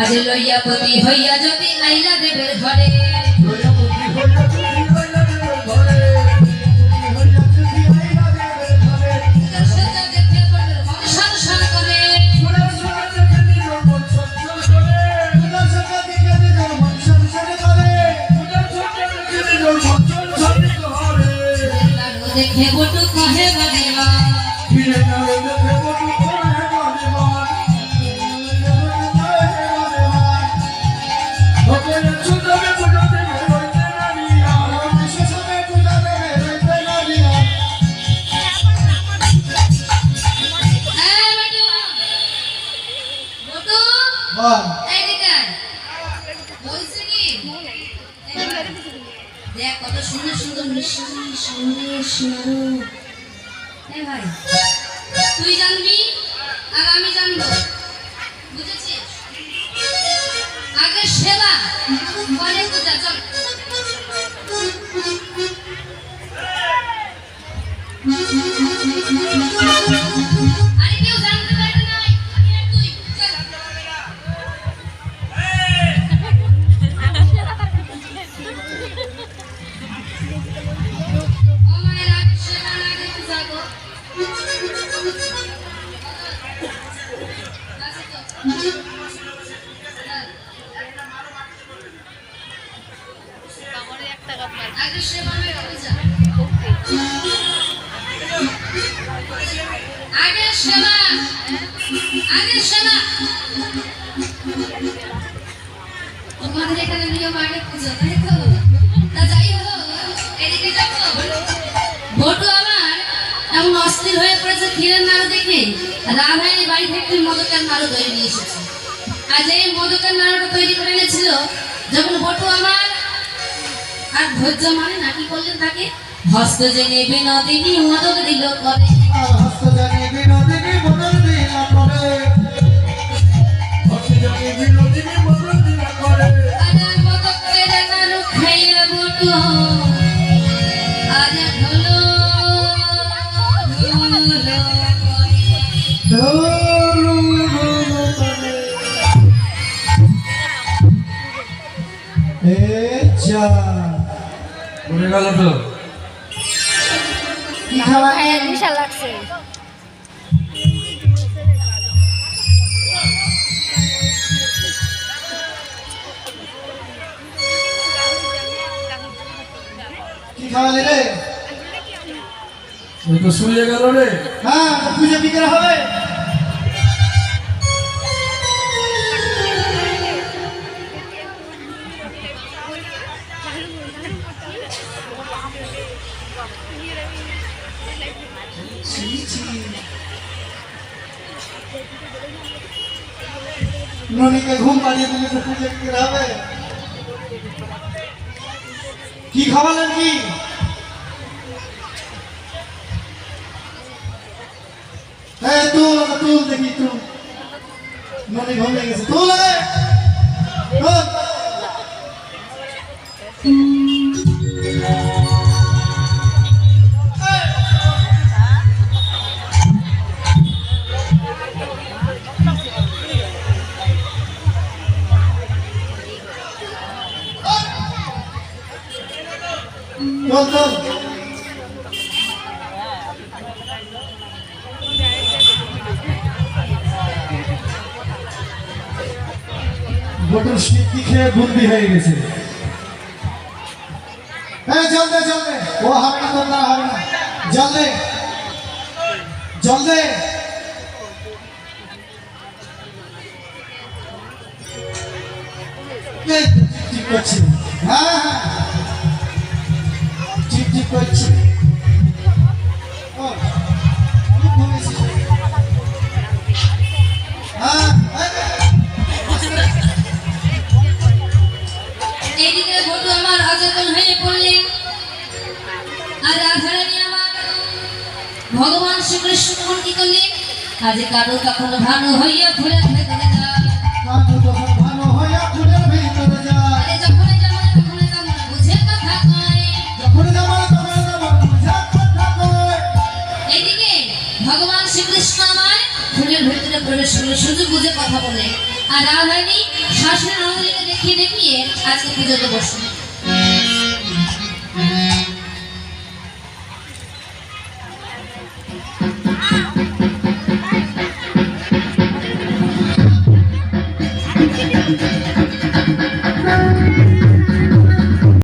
আজ লইয়া পতি হইয়া যদি আইলা দেবের ঘরে। দেখে বটু কহে বাদেবা কত সুন্দর সুন্দর মিষ্টি সন্দেশ নাড়ু ভাই, তুই জানবি আর আমি জানব, বুঝেছিস? আগে সেবা পরে পূজা চল আরে আগে সেবা আগে সেবা তোমাদের এখানে নিয়ম আগে পুজো তাই ক্ষীরের নাড়ু দেখে রাধারানী বাড়ি থেকে মদকের নাড়ু তৈরি নিয়ে এসেছে। আজ এই মদকের নাড়ুটা তৈরি করে এনেছিল যখন বটু আমার আর ধৈর্য মানে নাকি করলেন তাকে? হস্ত জেনে বিনোদিনী মদক দিল করে আরে গেল তো। খায় বিশাল লাগছে। কি খাওয়ালে রে ওই তো শুয়ে গেল রে। হ্যাঁ পুজো কি করে হবে? ঘুম পাড়িয়ে দিলে তো কি হবে। কি খাওয়ালেন কি? এই তুল তুল দেখি, তুল। ননি ঘুমিয়ে গেছে। তুল। বটুর সিদ্ধি খেয়ে বুদ্ধি হয়ে গেছে? হ্যাঁ জল দে ও হবে না, তোর দ্বারা হবে না। জল দে। জল দে। এই তো ঠিক ঠিক করছি। হ্যাঁ হ্যাঁ। এইদিকে আমার অচেতন হয়ে পড়লেন আর রাধারানী ভগবান শ্রীকৃষ্ণ তখন কি করলেন আজ কারও তখন ভানু হইয়া ভেতরে যায় শুধু বুঝে কথা বলে আর রা হয়নি শাসনের আঙুলিকে দেখিয়ে দেখিয়ে আজকে পুজোতে বসে